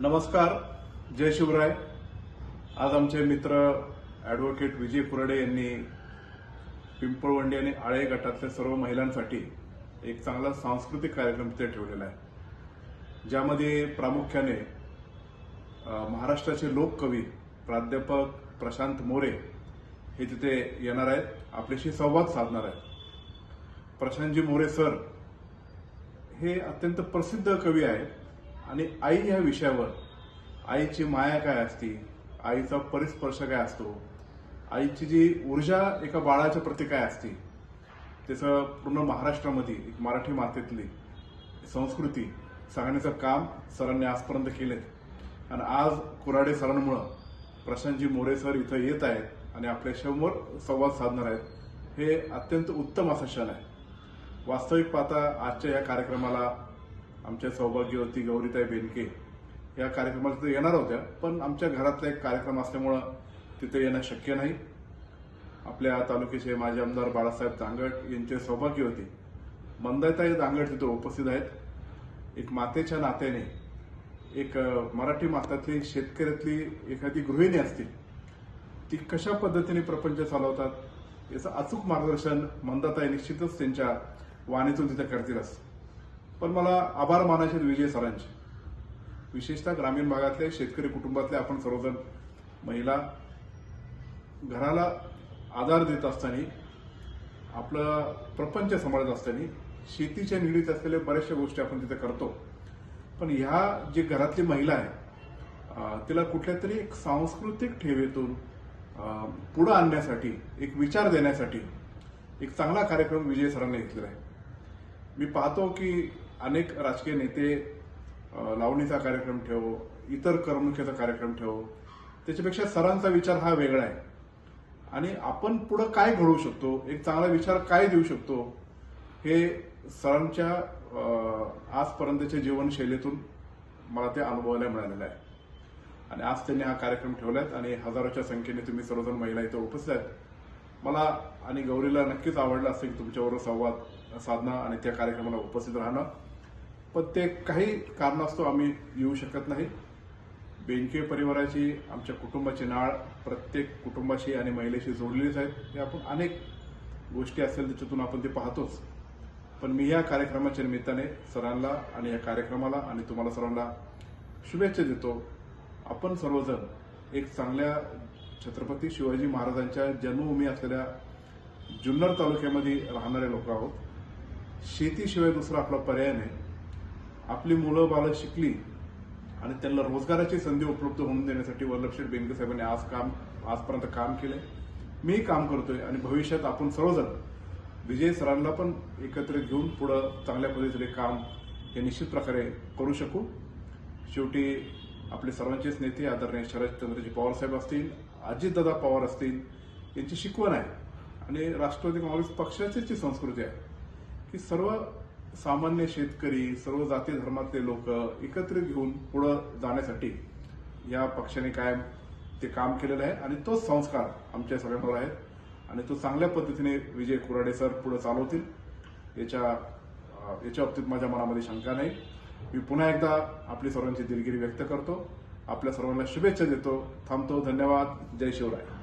नमस्कार जय शिवराय. आज आमचे मित्र ॲडव्होकेट विजय कुरडे यांनी पिंपळवंडी आणि आळे गटातल्या सर्व महिलांसाठी एक चांगला सांस्कृतिक कार्यक्रम तिथे ठेवलेला आहे. ज्यामध्ये प्रामुख्याने महाराष्ट्राचे लोककवी प्राध्यापक प्रशांत मोरे हे तिथे येणार आहेत. आपल्याशी संवाद साधणार आहेत. प्रशांतजी मोरे सर हे अत्यंत प्रसिद्ध कवी आहेत. आणि आई ह्या विषयावर आईची माया काय असती आईचा परिस्पर्श काय असतो आईची जी ऊर्जा एका बाळाच्या प्रती काय असते त्याचं पूर्ण महाराष्ट्रामध्ये एक मराठी मातेतली संस्कृती सांगण्याचं काम सरांनी आजपर्यंत केलेत आणि आज कुराडे सरांमुळं प्रशांतजी मोरे सर इथं येत आहेत आणि आपल्यासमोर संवाद साधणार आहेत. हे अत्यंत उत्तम असा क्षण आहे. वास्तविक पाहता आजच्या या कार्यक्रमाला आमच्या सौभाग्यवती गौरीताई बेनके या कार्यक्रमात तिथे येणार होत्या पण आमच्या घरातला एक कार्यक्रम असल्यामुळं तिथे येणं शक्य नाही. आपल्या तालुक्याचे माजी आमदार बाळासाहेब दांगट यांचे सौभाग्य होते मंदाताई दांगट तिथे उपस्थित आहेत. एक मातेच्या नात्याने एक मराठी मातातली शेतकऱ्यातली एखादी गृहिणी असतील ती कशा पद्धतीने प्रपंच चालवतात याचं अचूक मार्गदर्शन मंदाताई निश्चितच त्यांच्या वाणीतून तिथे करतीलच. पण मला आभार मानायचे आहेत विजय सरांचे. विशेषतः ग्रामीण भागातले शेतकरी कुटुंबातले आपण सर्वजण महिला घराला आधार देत असताना आपलं प्रपंच सांभाळत असताना शेतीच्या निगडीत असलेल्या बऱ्याचशा गोष्टी आपण तिथे करतो. पण ह्या जी घरातली महिला आहे तिला कुठल्या तरी एक सांस्कृतिक ठेवेतून पुढं आणण्यासाठी एक विचार देण्यासाठी एक चांगला कार्यक्रम विजय सरांनी घेतलेला आहे. मी पाहतो की अनेक राजकीय नेते लावणीचा कार्यक्रम ठेव इतर करमणुकीचा कार्यक्रम ठेव त्याच्यापेक्षा सरांचा विचार हा वेगळा आहे. आणि आपण पुढं काय घडवू शकतो एक चांगला विचार काय देऊ शकतो हे सरांच्या आजपर्यंतच्या जीवनशैलीतून मला ते अनुभवायला मिळालेलं आहे. आणि आज त्यांनी हा कार्यक्रम ठेवलाय आणि हजारोच्या संख्येने तुम्ही सर्वजण महिला इथं उपस्थित आहेत. मला आणि गौरीला नक्कीच आवडलं असतं की तुमच्याबरोबर संवाद साधणं आणि त्या कार्यक्रमाला उपस्थित राहणं. पण ते काही कारणास्तव आम्ही येऊ शकत नाही. बेंके परिवाराची आमच्या कुटुंबाची नाळ प्रत्येक कुटुंबाशी आणि महिलेशी जोडलेलीच आहेत. हे आपण अनेक गोष्टी असेल त्याच्यातून आपण ते पाहतोच. पण मी या कार्यक्रमाच्या निमित्ताने सरांना आणि या कार्यक्रमाला आणि तुम्हाला सर्वांना शुभेच्छा देतो. आपण सर्वजण एक चांगल्या छत्रपती शिवाजी महाराजांच्या जन्मभूमी असलेल्या जुन्नर तालुक्यामध्ये राहणारे लोक आहोत. शेतीशिवाय दुसरा आपला पर्याय नाही. आपली मुलं बालक शिकली आणि त्यांना रोजगाराची संधी उपलब्ध होऊन देण्यासाठी वरलक्षी बेनके साहेबांनी आज काम आजपर्यंत काम केलंय. मी काम करतोय आणि भविष्यात आपण सर्वजण विजय सरांना पण एकत्र घेऊन पुढं चांगल्या पद्धतीने काम हे निश्चित प्रकारे करू शकू. शेवटी आपले सर्वांचेच नेते आदरणीय शरदचंद्रजी पवार साहेब असतील अजितदादा पवार असतील यांची शिकवण आहे. आणि राष्ट्रवादी काँग्रेस पक्षाचीच जी संस्कृती आहे की सर्व सामान्य शेतकरी सर्व जाती धर्मातले लोक एकत्रित घेऊन पुढं जाण्यासाठी या पक्षाने कायम ते काम केलेलं आहे आणि तोच संस्कार आमच्या सगळ्यांवर आहे आणि तो चांगल्या पद्धतीने विजय कुराडे सर पुढे चालवतील. याच्या याच्या बाबतीत माझ्या मनामध्ये शंका नाही. मी पुन्हा एकदा आपली सर्वांची दिलगिरी व्यक्त करतो. आपल्या सर्वांना शुभेच्छा देतो. थांबतो. धन्यवाद. जय शिवराय.